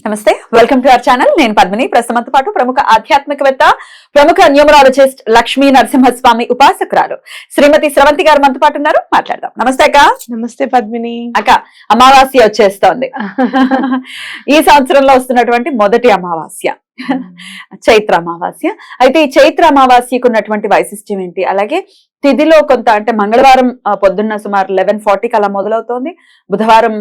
నమస్తే. Welcome to our channel నేను పద్మిని. ప్రస్తుతంతో పాటు ప్రముఖ ఆధ్యాత్మికవేత్త ప్రముఖ న్యూమరాలజిస్ట్ లక్ష్మీ నరసింహస్వామి ఉపాసకురాలు శ్రీమతి స్రవంతి గారు మనతో పాటు ఉన్నారు. మాట్లాడదాం. నమస్తే అక్క. నమస్తే పద్మిని. అక్క అమావాస్య వచ్చేస్తోంది. ఈ సంవత్సరంలో వస్తున్నటువంటి మొదటి అమావాస్య. చైత్ర అమావాస్య. అయితే ఈ చైత్ర అమావాస్యకు ఉన్నటువంటి వైశిష్ట్యం ఏంటి? అలాగే తిథిలో కొంత అంటే మంగళవారం పొద్దున్న సుమారు లెవెన్ ఫార్టీకి అలా మొదలవుతోంది. బుధవారం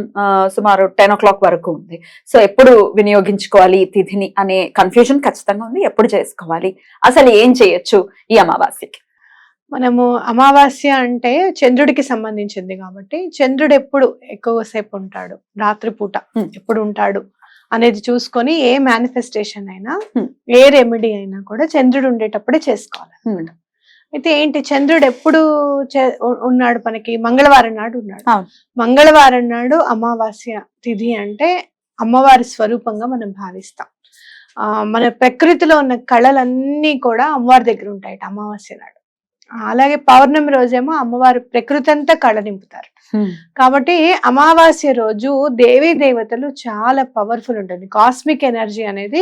సుమారు టెన్ ఓ క్లాక్ వరకు ఉంది. సో ఎప్పుడు వినియోగించుకోవాలి ఈ తిథిని అనే కన్ఫ్యూజన్ ఖచ్చితంగా ఉంది. ఎప్పుడు చేసుకోవాలి? అసలు ఏం చేయొచ్చు ఈ అమావాస్యకి? మనము అమావాస్య అంటే చంద్రుడికి సంబంధించింది కాబట్టి చంద్రుడు ఎప్పుడు ఎక్కువసేపు ఉంటాడు. రాత్రిపూట. ఎప్పుడు ఉంటాడు? అనేది చూసుకొని ఏ మేనిఫెస్టేషన్ అయినా Hmm. ఏ రెమెడీ అయినా కూడా చంద్రుడు ఉండేటప్పుడే చేసుకోవాలి Hmm. అయితే ఏంటి చంద్రుడు ఎప్పుడు ఉన్నాడు మనకి మంగళవారం నాడు ఉన్నాడు. మంగళవారం నాడు అమావాస్య తిథి అంటే అమ్మవారి స్వరూపంగా మనం భావిస్తాం ఆ మన ప్రకృతిలో ఉన్న కళలన్నీ కూడా అమ్మవారి దగ్గర ఉంటాయి అమావాస్య నాడు అలాగే పౌర్ణమి రోజేమో అమ్మవారు ప్రకృతి అంతా కళ నింపుతారు కాబట్టి అమావాస్య రోజు దేవీ దేవతలు చాలా పవర్ఫుల్ ఉంటుంది. కాస్మిక్ ఎనర్జీ అనేది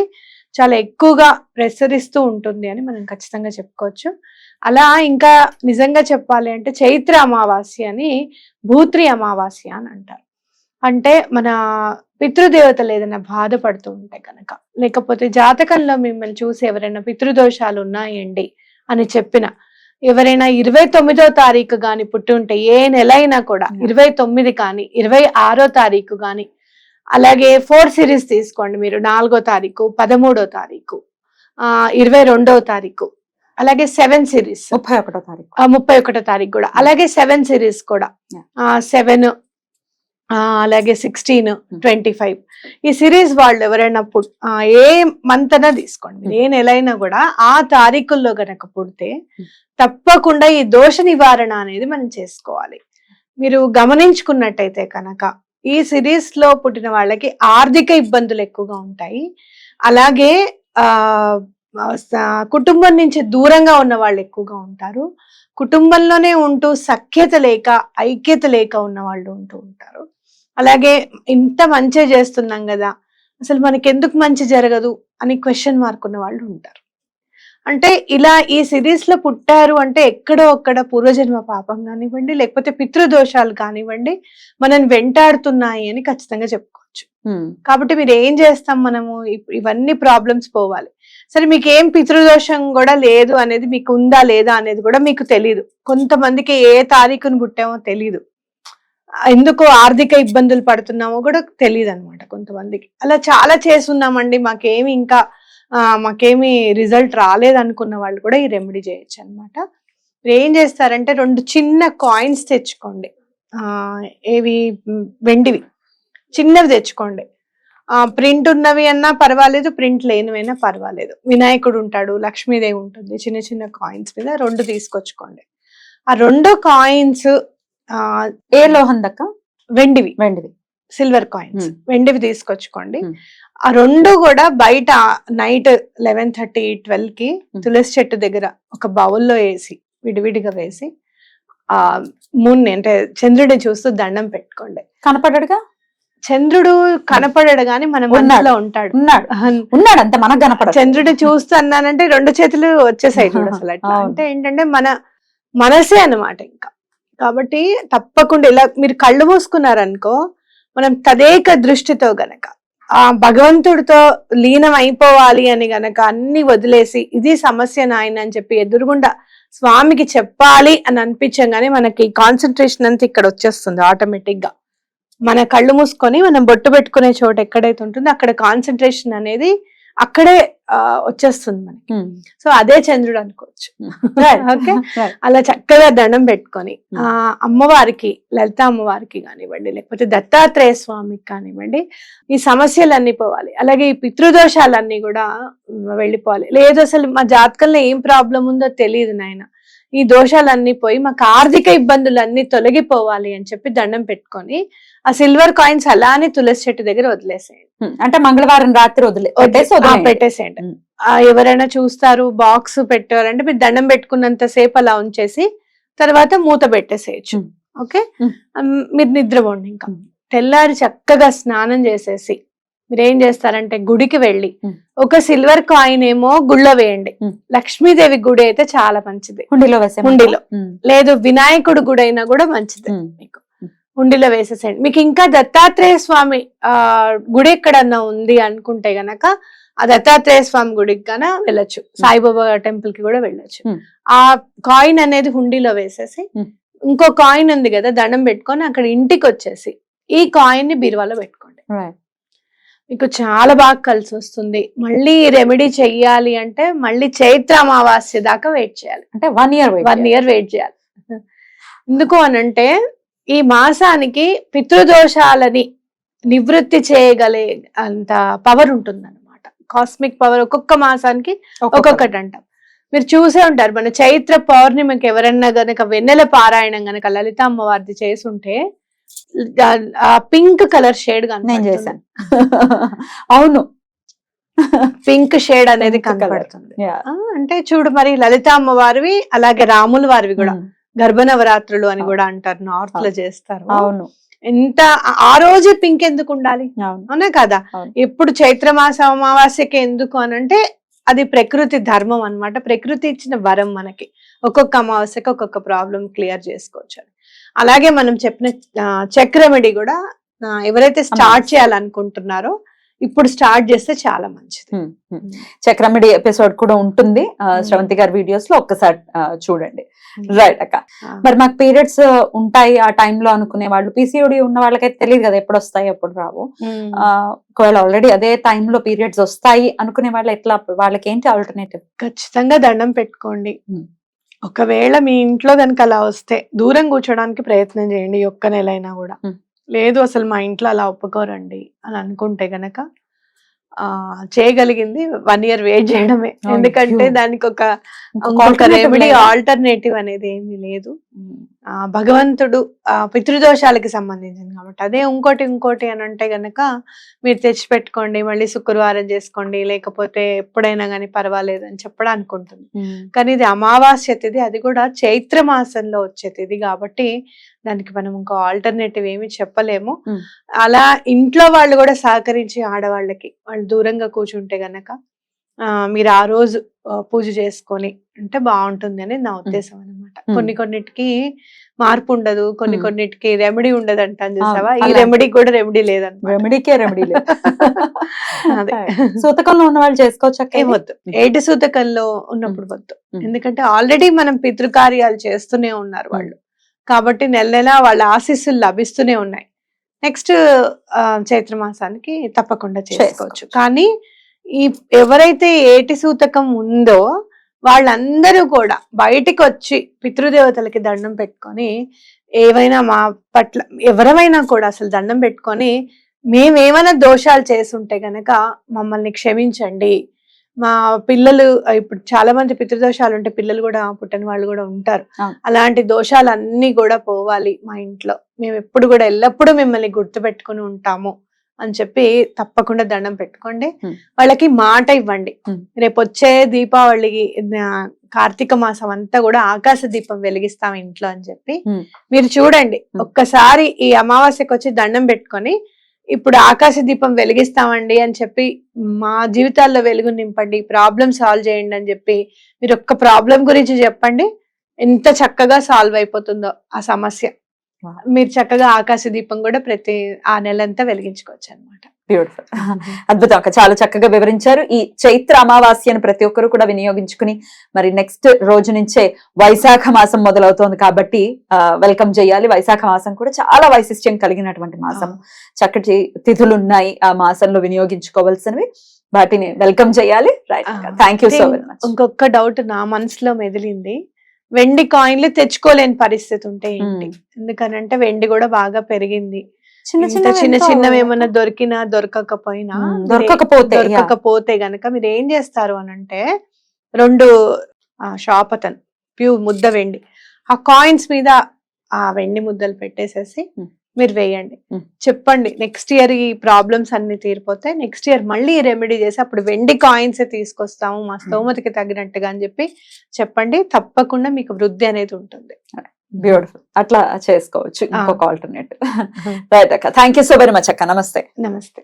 చాలా ఎక్కువగా ప్రసరిస్తూ ఉంటుంది అని మనం ఖచ్చితంగా చెప్పుకోవచ్చు. అలా ఇంకా నిజంగా చెప్పాలి అంటే చైత్ర అమావాస్య అని భూత్రి అమావాస్య అని అంటారు. అంటే మన పితృదేవతలు ఏదైనా బాధపడుతూ ఉంటే కనుక లేకపోతే జాతకంలో మిమ్మల్ని చూసి ఎవరైనా పితృదోషాలు ఉన్నాయండి అని చెప్పిన ఎవరైనా ఇరవై తొమ్మిదో తారీఖు కానీ పుట్టి ఉంటే ఏ నెల అయినా కూడా Yeah. ఇరవై తొమ్మిది కానీ ఇరవై ఆరో తారీఖు కానీ అలాగే ఫోర్ సిరీస్ తీసుకోండి మీరు నాలుగో తారీఖు పదమూడో తారీఖు ఆ ఇరవై రెండో తారీఖు అలాగే సెవెన్ సిరీస్. ముప్పై ఒకటో తారీఖు. ముప్పై ఒకటో తారీఖు కూడా అలాగే సెవెన్ సిరీస్ కూడా సెవెన్ అలాగే సిక్స్టీన్ ట్వంటీ ఫైవ్ ఈ సిరీస్ వాళ్ళు ఎవరైనా పుట్ ఏ మంత్ అయినా తీసుకోండి. ఏ నెల అయినా కూడా ఆ తారీఖుల్లో గనక పుడితే Hmm. తప్పకుండా ఈ దోష నివారణ అనేది మనం చేసుకోవాలి. మీరు గమనించుకున్నట్టయితే కనుక ఈ సిరీస్లో పుట్టిన వాళ్ళకి ఆర్థిక ఇబ్బందులు ఎక్కువగా ఉంటాయి. అలాగే ఆ కుటుంబం నుంచి దూరంగా ఉన్న వాళ్ళు ఎక్కువగా ఉంటారు. కుటుంబంలోనే ఉంటూ సఖ్యత లేక ఐక్యత లేక ఉన్న వాళ్ళు ఉంటూ ఉంటారు. అలాగే ఇంత మంచి చేస్తున్నాం కదా అసలు మనకి ఎందుకు మంచి జరగదు అని క్వశ్చన్ మార్క్ ఉన్న వాళ్ళు ఉంటారు. అంటే ఇలా ఈ సిరీస్లో పుట్టారు అంటే ఎక్కడో ఒక్కడ పూర్వజన్మ పాపం కానివ్వండి లేకపోతే పితృదోషాలు కానివ్వండి మనని వెంటాడుతున్నాయి అని ఖచ్చితంగా చెప్పుకోవచ్చు. కాబట్టి మీరు ఏం చేస్తాం మనము? ఇవన్నీ ప్రాబ్లమ్స్ పోవాలి. సరే మీకు ఏం పితృదోషం కూడా లేదు అనేది మీకు ఉందా లేదా అనేది కూడా మీకు తెలియదు కొంతమందికి ఏ తారీఖును పుట్టామో తెలియదు ఎందుకు ఆర్థిక ఇబ్బందులు పడుతున్నామో కూడా తెలియదు అనమాట కొంతమందికి. అలా చాలా చేస్తున్నామండి మాకేమి ఇంకా మాకేమి రిజల్ట్ రాలేదు అనుకున్న వాళ్ళు కూడా ఈ రెమెడీ చేయొచ్చు అనమాట ఏం చేస్తారంటే రెండు చిన్న కాయిన్స్ తెచ్చుకోండి. ఏవి వెండివి. చిన్నవి తెచ్చుకోండి. ఆ ప్రింట్ ఉన్నవి అన్నా పర్వాలేదు ప్రింట్ లేనివైనా పర్వాలేదు. వినాయకుడు ఉంటాడు లక్ష్మీదేవి ఉంటుంది చిన్న చిన్న కాయిన్స్ మీద రెండు తీసుకొచ్చుకోండి. ఆ రెండు కాయిన్స్ ఆ ఏ లోహం దక్క వెండివి. వెండిది సిల్వర్ కాయిన్స్. వెండివి తీసుకొచ్చుకోండి. ఆ రెండు కూడా బయట నైట్ లెవెన్ థర్టీ ట్వెల్వ్కి. తులసి చెట్టు దగ్గర ఒక బౌల్లో వేసి విడివిడిగా వేసి ఆ మూన్ అంటే చంద్రుడిని చూస్తూ దండం పెట్టుకోండి. కనపడ్డాడుగా చంద్రుడు కనపడడు గాని మన. మనసులో ఉంటాడు. ఉన్నాడు. ఉన్నాడు అంతే మనకు కనపడదు చంద్రుడిని చూస్తూ అన్నానంటే రెండు చేతులు వచ్చేసాయి చూడు అసలు అట్లా. అంటే ఏంటంటే మన మనసే అన్నమాట ఇంకా. కాబట్టి తప్పకుండా ఇలా మీరు కళ్ళు మూసుకున్నారనుకో మనం తదేక దృష్టితో గనక ఆ భగవంతుడితో లీనం అయిపోవాలి అని గనక అన్ని వదిలేసి ఇది సమస్య నాయన అని చెప్పి ఎదురుగుండా స్వామికి చెప్పాలి అని అనిపించగానే మనకి కాన్సన్ట్రేషన్ అంతా ఇక్కడ వచ్చేస్తుంది ఆటోమేటిక్గా. మన కళ్ళు మూసుకొని మనం బొట్టు పెట్టుకునే చోట ఎక్కడైతే ఉంటుందో అక్కడ కాన్సన్ట్రేషన్ అనేది అక్కడే వచ్చేస్తుంది మనకి. సో అదే చంద్రుడు అనుకోవచ్చు. ఓకే? అలా చక్కగా దండం పెట్టుకొని. ఆ అమ్మవారికి లలిత అమ్మవారికి కానివ్వండి లేకపోతే దత్తాత్రేయ స్వామికి కానివ్వండి ఈ సమస్యలన్నీ పోవాలి. అలాగే ఈ పితృదోషాలన్నీ కూడా వెళ్ళిపోవాలి. లేదు అసలు మా జాతకంలో ఏం ప్రాబ్లం ఉందో తెలియదు నాయన. ఈ దోషాలన్నీ పోయి మాకు ఆర్థిక ఇబ్బందులన్నీ తొలగిపోవాలి అని చెప్పి దండం పెట్టుకొని ఆ సిల్వర్ కాయిన్స్ అలానే తులసి చెట్టు దగ్గర వదిలేసేయండి. అంటే మంగళవారం రాత్రి వదిలే. పెట్టేసేయండి ఎవరైనా చూస్తారు బాక్స్ పెట్టారంటే మీరు దండం పెట్టుకున్నంత సేపు అలా ఉంచేసి తర్వాత మూత పెట్టేసేయచ్చు. ఓకే మీరు నిద్రపోండి ఇంకా. తెల్లారి చక్కగా స్నానం చేసేసి మీరు ఏం చేస్తారంటే గుడికి వెళ్ళి. ఒక సిల్వర్ కాయిన్ ఏమో గుళ్ళో వేయండి. లక్ష్మీదేవి గుడి అయితే చాలా మంచిది హుండీలో వేసే హుండీలో. లేదు వినాయకుడు గుడి అయినా కూడా మంచిది. మీకు హుండీలో వేసేసేయండి. మీకు ఇంకా దత్తాత్రేయ స్వామి ఆ గుడి ఎక్కడన్నా ఉంది అనుకుంటే గనక ఆ దత్తాత్రేయ స్వామి గుడికి గన వెళ్ళొచ్చు. సాయిబాబా టెంపుల్కి కూడా వెళ్ళొచ్చు. ఆ కాయిన్ అనేది హుండీలో వేసేసి. ఇంకో కాయిన్ ఉంది కదా దండం పెట్టుకొని అక్కడ ఇంటికి వచ్చేసి ఈ కాయిన్ని బీరువాలో పెట్టుకోండి. మీకు చాలా బాగా కలిసి వస్తుంది. మళ్ళీ రెమెడీ చెయ్యాలి అంటే మళ్ళీ చైత్ర అమావాస్య దాకా వెయిట్ చేయాలి. అంటే one year one year wait చేయాలి. ఎందుకు అనంటే ఈ మాసానికి పితృదోషాలని నివృత్తి చేయగలే అంత పవర్ ఉంటుంది అనమాట కాస్మిక్ పవర్ ఒక్కొక్క మాసానికి ఒక్కొక్కటి అంటాం మీరు చూసే ఉంటారు మన చైత్ర పౌర్ణిమకి ఎవరన్నా గనక వెన్నెల పారాయణం గనక లలిత అమ్మవారిది చేసుంటే ఆ పింక్ కలర్ షేడ్ నేను చేశాను. అవును. పింక్ షేడ్ అనేది. ఆ, అంటే చూడు మరి లలిత అమ్మవారివి అలాగే రాముల వారివి కూడా. గర్భనవరాత్రులు అని. కూడా అంటారు నార్త్లో చేస్తారు అవును ఎంత ఆ- రోజే పింక్ ఎందుకు ఉండాలి అవును కదా. ఎప్పుడు చైత్రమాస అమావాస్యకి ఎందుకు అనంటే అది ప్రకృతి ధర్మం అన్నమాట ప్రకృతి ఇచ్చిన వరం మనకి ఒక్కొక్క అమావాస్యకి ఒక్కొక్క ప్రాబ్లం క్లియర్ చేసుకోవచ్చు అని. అలాగే మనం చెప్పిన ఆ, చెక్ రెమెడీ కూడా ఎవరైతే స్టార్ట్. చేయాలనుకుంటున్నారో ఇప్పుడు స్టార్ట్ చేస్తే చాలా మంచిది. చక్రమిడి ఎపిసోడ్ కూడా ఉంటుంది. శ్రవంతి గారి వీడియోస్లో ఒక్కసారి చూడండి. రైట్ అక్క. మరి మాకు పీరియడ్స్ ఉంటాయి ఆ టైంలో అనుకునే వాళ్ళు. పీసీఓడి ఉన్న వాళ్ళకైతే తెలియదు కదా ఎప్పుడు వస్తాయి ఎప్పుడు రావు. ఒకవేళ ఆల్రెడీ అదే టైంలో పీరియడ్స్ వస్తాయి అనుకునే వాళ్ళు ఎట్లా వాళ్ళకి ఏంటి ఆల్టర్నేటివ్ ఖచ్చితంగా దండం పెట్టుకోండి. ఒకవేళ మీ ఇంట్లో కనుక అలా వస్తే దూరం కూర్చోడానికి ప్రయత్నం చేయండి ఒక్క నెల అయినా కూడా. లేదు అసలు మా ఇంట్లో అలా ఒప్పుకోరండి అని అనుకుంటే గనక ఆ చేయగలిగింది వన్ ఇయర్ వెయిట్ చేయడమే. ఎందుకంటే దానికి ఒక రెమెడీ ఆల్టర్నేటివ్ అనేది ఏమీ లేదు. ఆ భగవంతుడు ఆ పితృదోషాలకి సంబంధించింది కాబట్టి అదే ఇంకోటి ఇంకోటి అని అంటే గనక మీరు తెచ్చి పెట్టుకోండి మళ్ళీ శుక్రవారం చేసుకోండి లేకపోతే ఎప్పుడైనా కానీ పర్వాలేదు అని చెప్పడానికి ఉంటుంది. కానీ ఇది అమావాస్య తిథి అది కూడా చైత్ర మాసంలో వచ్చే తిథి కాబట్టి దానికి మనం ఇంకో ఆల్టర్నేటివ్ ఏమి చెప్పలేము. అలా ఇంట్లో వాళ్ళు కూడా సహకరించి ఆడవాళ్ళకి వాళ్ళు దూరంగా కూర్చుంటే గనక ఆ, మీరు ఆ రోజు పూజ చేసుకొని అంటే బాగుంటుంది అని నా ఉద్దేశం అనమాట. కొన్ని కొన్నిటికి మార్పు ఉండదు కొన్ని. కొన్నిటికి రెమెడీ ఉండదు అంటాను చూసావా? ఈ రెమెడీ కూడా రెమెడీ లేదన్నమాట రెమెడీకే రెమెడీ లేదు. అదే. సూతకంలో ఉన్న వాళ్ళు చేసుకోవచ్చు అక్క? ఏం ఇది? వద్దు ఏటి సూతకంలో ఉన్నప్పుడు వద్దు. ఎందుకంటే ఆల్రెడీ మనం పితృకార్యాలు చేస్తూనే ఉన్నారు వాళ్ళు. కాబట్టి నెల నెల వాళ్ళ ఆశీస్సులు లభిస్తూనే ఉన్నాయి. నెక్స్ట్ చైత్ర మాసానికి తప్పకుండా చేసుకోవచ్చు. కానీ ఈ ఎవరైతే ఏటి సూతకం ఉందో వాళ్ళందరూ కూడా బయటికి వచ్చి పితృదేవతలకి దండం పెట్టుకొని ఏవైనా మా పట్ల ఎవరమైనా కూడా అసలు దండం పెట్టుకొని మేమేమైనా దోషాలు చేసుంటే గనక మమ్మల్ని క్షమించండి. మా పిల్లలు ఇప్పుడు చాలా మంది పితృదోషాలు ఉంటే పిల్లలు కూడా పుట్టని వాళ్ళు కూడా ఉంటారు. అలాంటి దోషాలన్నీ కూడా పోవాలి మా ఇంట్లో. మేము ఎప్పుడు కూడా ఎల్లప్పుడూ మిమ్మల్ని గుర్తుపెట్టుకుని ఉంటాము. అని చెప్పి తప్పకుండా దండం పెట్టుకోండి. వాళ్ళకి మాట ఇవ్వండి. రేపు వచ్చే దీపావళికి కార్తీక మాసం అంతా కూడా ఆకాశ దీపం వెలిగిస్తాం ఇంట్లో అని చెప్పి. మీరు చూడండి. ఒక్కసారి ఈ అమావాస్యకి వచ్చి దండం పెట్టుకొని ఇప్పుడు ఆకాశ దీపం వెలిగిస్తామండి అని చెప్పి మా జీవితాల్లో వెలుగు నింపండి ప్రాబ్లం సాల్వ్ చేయండి అని చెప్పి మీరు ఒక్క ప్రాబ్లం గురించి చెప్పండి ఎంత చక్కగా సాల్వ్ అయిపోతుందో ఆ సమస్య. మీరు చక్కగా ఆకాశ దీపం కూడా ప్రతి ఆ నెలంతా వెలిగించుకోవచ్చు అనమాట బ్యూటిఫుల్ అద్భుతం. అక్క చాలా చక్కగా వివరించారు. ఈ చైత్ర అమావాస్యను ప్రతి ఒక్కరు కూడా వినియోగించుకుని మరి నెక్స్ట్ రోజు నుంచే వైశాఖ మాసం మొదలవుతోంది కాబట్టి వెల్కమ్ చేయాలి. వైశాఖ మాసం కూడా చాలా వైశిష్ట్యం కలిగినటువంటి మాసం. చక్కటి తిథులు ఉన్నాయి ఆ మాసంలో వినియోగించుకోవాల్సినవి. వాటిని వెల్కమ్ చేయాలి. Right thank you so very much ఇంకొక డౌట్ నా మనసులో మెదిలింది. వెండి కాయిన్లు తెచ్చుకోలేని పరిస్థితి ఉంటే ఏంటి ఎందుకనంటే వెండి కూడా బాగా పెరిగింది చిన్న చిన్న చిన్న చిన్నవి ఏమన్నా దొరికినా దొరకకపోయినా. మీరు దొరకకపోతే. దొరకకపోతే గనక మీరు ఏం చేస్తారు అని అంటే రెండు షాప్ అతను ప్యూర్ ముద్ద వెండి ఆ కాయిన్స్ మీద ఆ వెండి ముద్దలు పెట్టేసేసి Hmm. మీరు వేయండి. చెప్పండి నెక్స్ట్ ఇయర్ ఈ ప్రాబ్లమ్స్ అన్ని తీరిపోతాయి. నెక్స్ట్ ఇయర్ మళ్ళీ రెమెడీ చేసి అప్పుడు వెండి కాయిన్స్ తీసుకొస్తాము మా స్తోమతకి తగినట్టుగా అని చెప్పి చెప్పండి. తప్పకుండా మీకు వృద్ధి అనేది ఉంటుంది. బ్యూటిఫుల్ అట్లా చేసుకోవచ్చు. ఇంకొక ఆల్టర్నేట్ రైట్ అక్క thank you so very much అక్క. నమస్తే. నమస్తే.